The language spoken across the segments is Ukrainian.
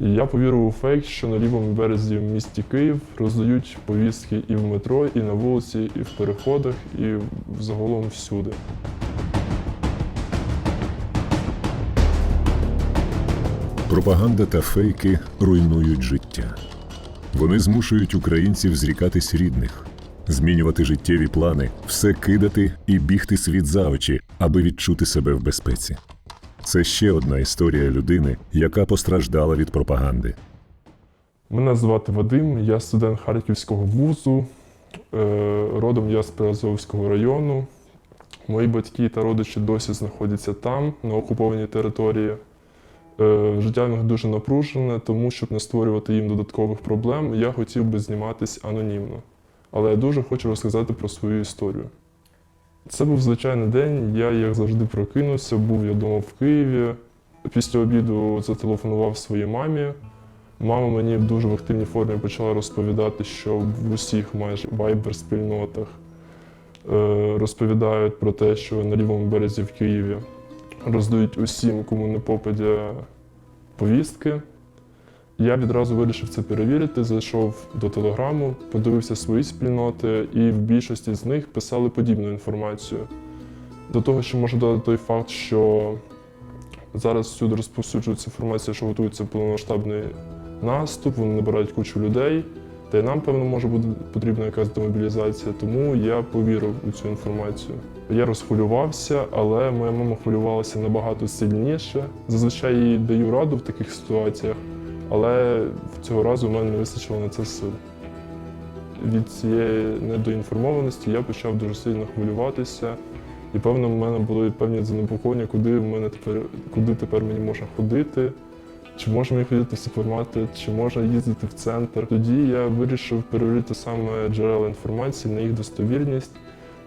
Я повірив у фейк, що на лівому березі в місті Київ роздають повістки і в метро, і на вулиці, і в переходах, і загалом всюди. Пропаганда та фейки руйнують життя. Вони змушують українців зрікатись рідних, змінювати життєві плани, все кидати і бігти світ за очі, аби відчути себе в безпеці. Це ще одна історія людини, яка постраждала від пропаганди. Мене звати Вадим, я студент Харківського вузу. Е, Родом я з Приазовського району. Мої батьки та родичі досі знаходяться там, на окупованій території. Е, Життя в них дуже напружене, тому щоб не створювати їм додаткових проблем, я хотів би зніматись анонімно. Але я дуже хочу розказати про свою історію. Це був звичайний день, я, як завжди, прокинувся, був я вдома в Києві. Після обіду зателефонував своїй мамі. Мама мені дуже в активній формі почала розповідати, що в усіх майже вайбер-спільнотах е, розповідають про те, що на лівому березі в Києві роздають усім, кому не попадя повістки. Я відразу вирішив це перевірити, зайшов до телеграму, подивився свої спільноти, і в більшості з них писали подібну інформацію. До того, що можу додати той факт, що зараз всюди розповсюджується інформація, що готується повномасштабний наступ, вони набирають кучу людей. Та й нам, певно, може бути потрібна якась демобілізація, тому я повірив у цю інформацію. Я розхвилювався, але моя мама хвилювалася набагато сильніше. Зазвичай їй даю раду в таких ситуаціях, але цього разу в мене не вистачило на це сил. Від цієї недоінформованості я почав дуже сильно хвилюватися. І певно, в мене були певні занепокоєння, куди в мене тепер, куди тепер мені можна ходити, чи можна мені ходити в супермаркет, чи можна їздити в центр. Тоді я вирішив перевірити саме джерела інформації на їх достовірність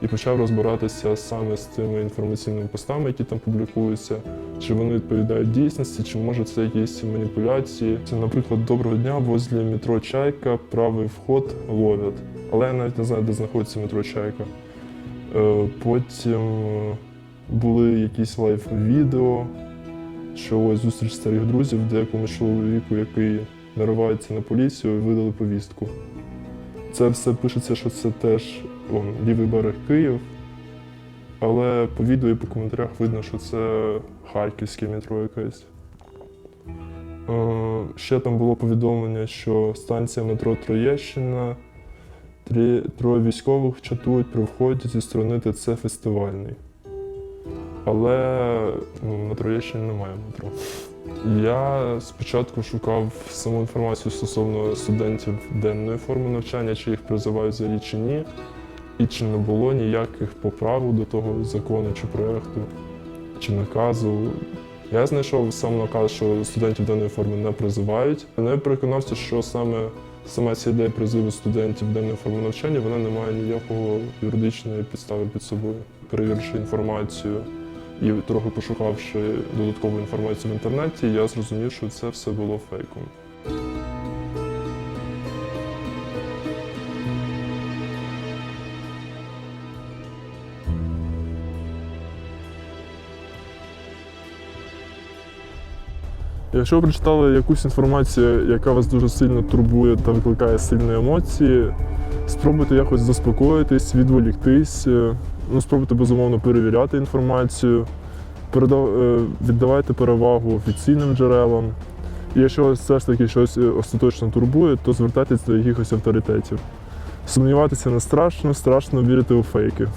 і почав розбиратися саме з цими інформаційними постами, які там публікуються, чи вони відповідають дійсності, чи може це якісь маніпуляції. Це, наприклад, доброго дня возле метро Чайка, правий вход ловять. Але я навіть не знаю, де знаходиться метро Чайка. Е, Потім е, були якісь лайв-відео, що ось зустріч старих друзів, де якомусь чоловіку, який наривається на поліцію, видали повістку. Це все пишеться, що це теж о, лівий берег Київ. Але по відео і по коментарях видно, що це харківське метро якесь. Е, Ще там було повідомлення, що станція метро Троєщина, троє військових чатують при вході зі сторони ТЦ фестивальний. Але ну, на Троєщині немає метро. Я спочатку шукав саму інформацію стосовно студентів денної форми навчання, чи їх призивають взагалі чи ні, і чи не було ніяких поправок до того закону чи проєкту, чи наказу. Я знайшов сам наказ, що студентів денної форми не призивають. Я переконався, що саме сама ця ідея призиву студентів денної форми навчання вона не має ніякого юридичної підстави під собою. Перевіривши інформацію і трохи пошукавши додаткову інформацію в інтернеті, я зрозумів, що це все було фейком. Якщо ви прочитали якусь інформацію, яка вас дуже сильно турбує та викликає сильні емоції, спробуйте якось заспокоїтись, відволіктись, е, ну, спробуйте безумовно перевіряти інформацію, е, віддавайте перевагу офіційним джерелам. І якщо все ж таки щось е, остаточно турбує, то звертайтеся до якихось авторитетів. Сумніватися не страшно, страшно вірити у фейки.